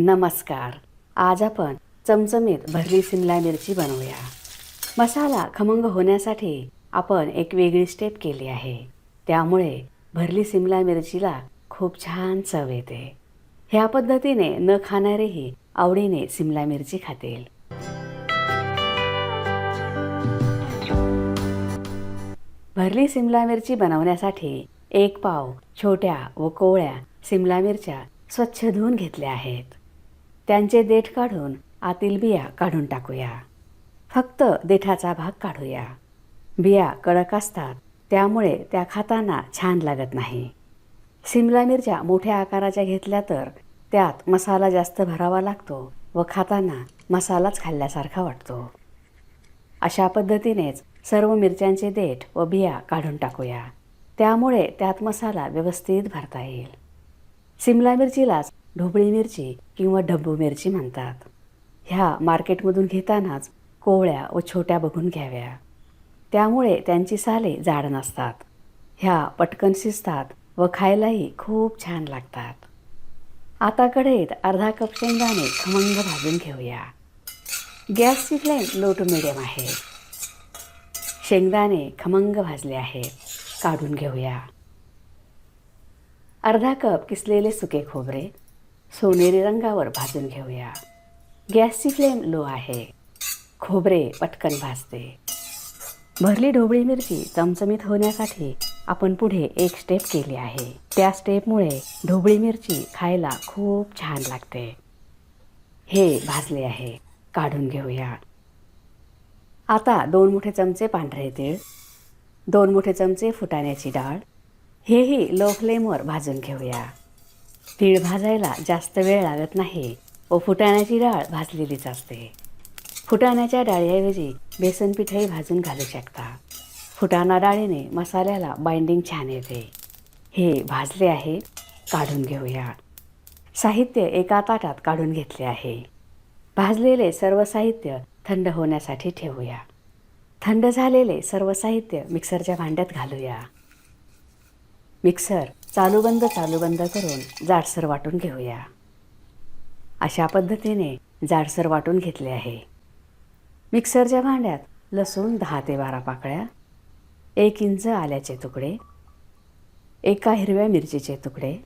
नमस्कार. आज आपण चमचमीत भरली सिमला मिरची बनवूया. मसाला खमंग होण्यासाठी आपण एक वेगळी स्टेप केली आहे. त्यामुळे भरली सिमला मिरचीला खूप छान चव येते. ह्या पद्धतीने न खाणारेही आवडीने सिमला मिरची खातील. भरली सिमला मिरची बनवण्यासाठी एक पाव छोट्या व कोवळ्या सिमला मिरच्या स्वच्छ धुवून घेतल्या आहेत. त्यांचे देठ काढून आतील बिया काढून टाकूया. फक्त देठाचा भाग काढूया. बिया कडक असतात त्यामुळे त्या खाताना छान लागत नाही. सिमला मिरच्या मोठ्या आकाराच्या घेतल्या तर त्यात मसाला जास्त भरावा लागतो व खाताना मसालाच खाल्ल्यासारखा वाटतो. अशा पद्धतीनेच सर्व मिरच्यांचे देठ व बिया काढून टाकूया. त्यामुळे त्यात मसाला व्यवस्थित भरता येईल. सिमला मिरचीलाच ढोबळी मिरची किंवा ढब्बू मिरची म्हणतात. ह्या मार्केटमधून घेतानाच कोवळ्या व छोट्या बघून घ्याव्या. त्यामुळे त्यांची साले जाड नसतात. ह्या पटकन शिजतात व खायलाही खूप छान लागतात. आता कढईत अर्धा कप शेंगदाणे खमंग भाजून घेऊया. गॅसची फ्लेम लो टू मिडियम आहे. शेंगदाणे खमंग भाजले आहेत. काढून घेऊया. अर्धा कप किसलेले सुके खोबरे सोनेरी रंगावर भाजून घेऊया. गॅसची फ्लेम लो आहे. खोबरे पटकन भाजते. भरली ढोबळी मिरची चमचमीत होण्यासाठी आपण पुढे एक स्टेप केली आहे. त्या स्टेपमुळे ढोबळी मिरची खायला खूप छान लागते. हे भाजले आहे. काढून घेऊया. आता दोन मोठे चमचे पांढरे तीळ दोन मोठे चमचे फुटाण्याची डाळ हेही लो फ्लेमवर भाजून घेऊया. तीळ भाजायला जास्त वेळ लागत नाही. व फुटाण्याची डाळ भाजलेलीच असते. फुटाण्याच्या डाळीऐवजी बेसन पिठही भाजून घालू शकता. फुटाणा डाळीने मसाल्याला बाइंडिंग छान येते. हे भाजले आहे काढून घेऊया. साहित्य एका ताटात काढून घेतले आहे. भाजलेले सर्व साहित्य थंड होण्यासाठी ठेवूया. थंड झालेले सर्व साहित्य मिक्सरच्या भांड्यात घालूया. मिक्सर चालू बंद चालू बंद करून जाडसर वाटून घेऊया. अशा पद्धतीने जाडसर वाटून घेतले आहे. मिक्सरच्या भांड्यात लसूण दहा ते बारा पाकळ्या एक इंच आल्याचे तुकडे एका हिरव्या मिरचीचे तुकडे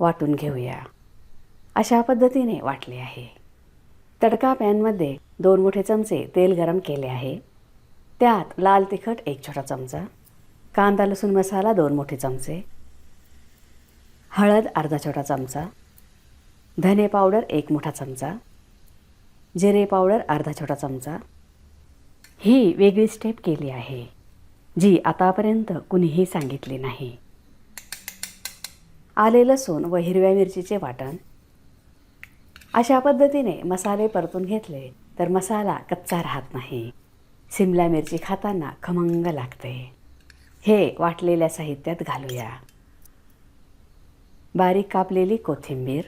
वाटून घेऊया. अशा पद्धतीने वाटले आहे. तडका पॅनमध्ये दोन मोठे चमचे तेल गरम केले आहे. त्यात लाल तिखट एक छोटा चमचा कांदा लसूण मसाला दोन मोठे चमचे. हळद अर्धा छोटा चमचा. धने पावडर एक मोठा चमचा. जिरे पावडर अर्धा छोटा चमचा. ही वेगळी स्टेप केली आहे जी आतापर्यंत कुणीही सांगितली नाही. आले लसूण व हिरव्या मिरचीचे वाटण. अशा पद्धतीने मसाले परतून घेतले तर मसाला कच्चा राहत नाही. सिमला मिरची खाताना खमंग लागते. हे वाटलेल्या साहित्यात घालूया. बारीक कापलेली कोथिंबीर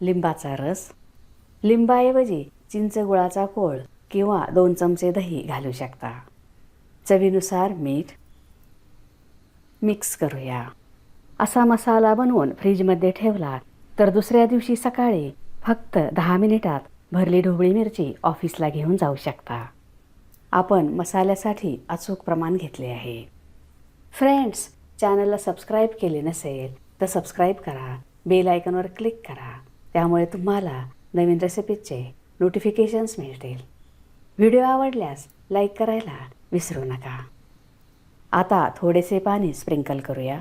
लिंबाचा रस लिंबाऐवजी चिंच गुळाचा कोळ किंवा दोन चमचे दही घालू शकता. चवीनुसार मीठ मिक्स करूया. असा मसाला बनवून फ्रीजमध्ये ठेवला तर दुसऱ्या दिवशी सकाळी फक्त दहा मिनिटात भरली ढोबळी मिरची ऑफिसला घेऊन जाऊ शकता. आपण मसाल्यासाठी अचूक प्रमाण घेतले आहे. फ्रेंड्स चॅनलला सबस्क्राईब केले नसेल तर सबस्क्राईब करा. बेल आयकॉनवर क्लिक करा. त्यामुळे तुम्हाला नवीन रेसिपीजचे नोटिफिकेशन्स मिळतील. व्हिडिओ आवडल्यास लाईक करायला विसरू नका. आता थोडेसे पाणी स्प्रिंकल करूया.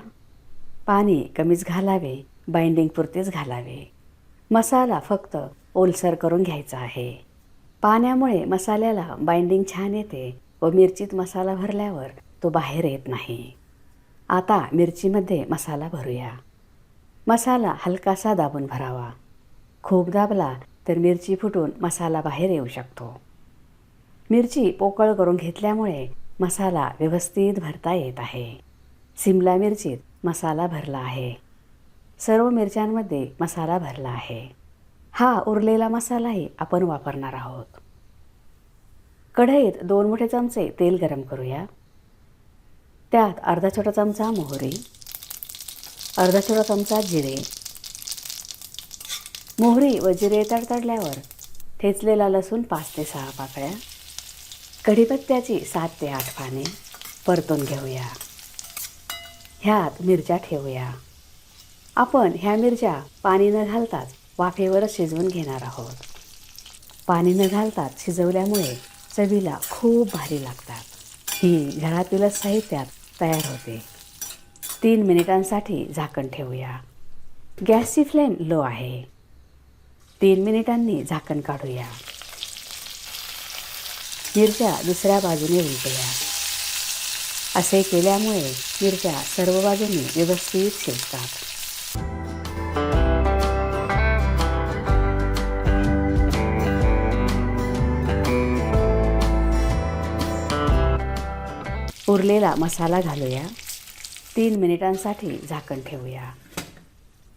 पाणी कमीच घालावे बाइंडिंग पुरतेच घालावे. मसाला फक्त ओलसर करून घ्यायचा आहे. पाण्यामुळे मसाल्याला बाइंडिंग छान येते व मिरचीत मसाला भरल्यावर तो बाहेर येत नाही. आता मिरचीमध्ये मसाला भरूया. मसाला हलकासा दाबून भरावा. खूप दाबला तर मिरची फुटून मसाला बाहेर येऊ शकतो. मिरची पोकळ करून घेतल्यामुळे मसाला व्यवस्थित भरता येत आहे. सिमला मिरचीत मसाला भरला आहे. सर्व मिरच्यांमध्ये मसाला भरला आहे. हा उरलेला मसालाही आपण वापरणार आहोत. कढईत दोन मोठे चमचे तेल गरम करूया. त्यात अर्धा छोटा चमचा मोहरी अर्धा छोटा चमचा जिरे. मोहरी व जिरे तडतडल्यावर ठेचलेला लसूण पाच ते सहा पाकळ्या. कढीपत्त्याची सात ते आठ पाने परतून घेऊया. ह्यात मिरच्या ठेवूया. आपण ह्या मिरच्या पाणी न घालताच वाफेवरच शिजवून घेणार आहोत. पाणी न घालताच शिजवल्यामुळे चवीला खूप भारी लागतात. ही घरातीलच साहित्यात तयार होते. तीन मिनिटांसाठी झाकण ठेवूया. गॅसची फ्लेम लो आहे. तीन मिनिटांनी झाकण काढूया. मिरच्या दुसऱ्या बाजूने उलटूया. असे केल्यामुळे मिरच्या सर्व बाजूनी व्यवस्थित शिजतात. उरलेला मसाला घालूया. तीन मिनिटांसाठी झाकण ठेवूया.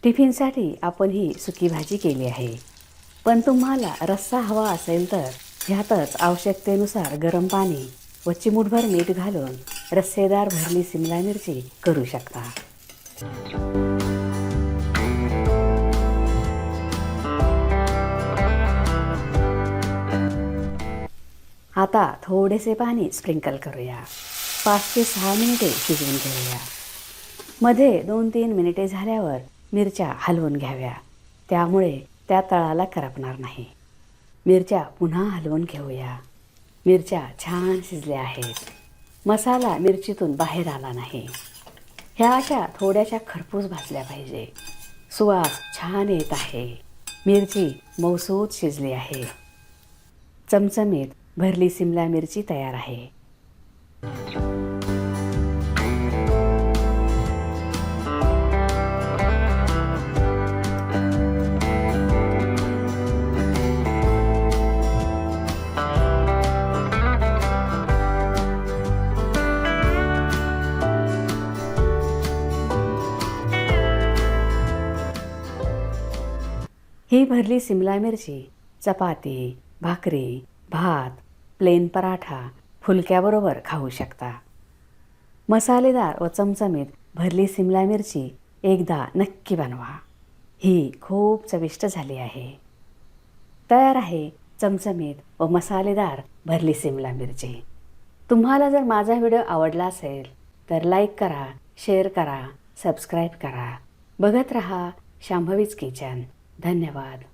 टिफिनसाठी आपण ही सुकी भाजी केली आहे. पण तुम्हाला रस्सा हवा असेल तर ह्यातच आवश्यकतेनुसार गरम पाणी व चिमूटभर मीठ घालून रस्सेदार भरली सिमला मिरची करू शकता. आता थोडेसे पाणी स्प्रिंकल करूया. पाच ते सहा मिनिटे शिजवून घेऊया मध्ये दोन तीन मिनिटे झाल्यावर मिरच्या हलवून घ्याव्या. त्यामुळे त्या तळाला करपणार नाही. मिरच्या पुन्हा हलवून घेऊया. मिरच्या छान शिजल्या आहेत. मसाला मिरचीतून बाहेर आला नाही. ह्या अशा थोड्याशा खरपूस भाजल्या पाहिजे. सुवास छान येत आहे. मिरची मौसूद शिजली आहे. चमचमीत भरली सिमला मिरची तयार आहे. ही भरली सिमला मिरची चपाती भाकरी भात प्लेन पराठा फुलक्याबरोबर खाऊ शकता. मसालेदार व चमचमीत भरली सिमला मिरची एकदा नक्की बनवा. ही खूप चविष्ट झाली आहे. तयार आहे चमचमीत व मसालेदार भरली सिमला मिरची. तुम्हाला जर माझा व्हिडिओ आवडला असेल तर लाईक करा शेअर करा सबस्क्राईब करा. बघत रहा शांभवीच किचन. धन्यवाद.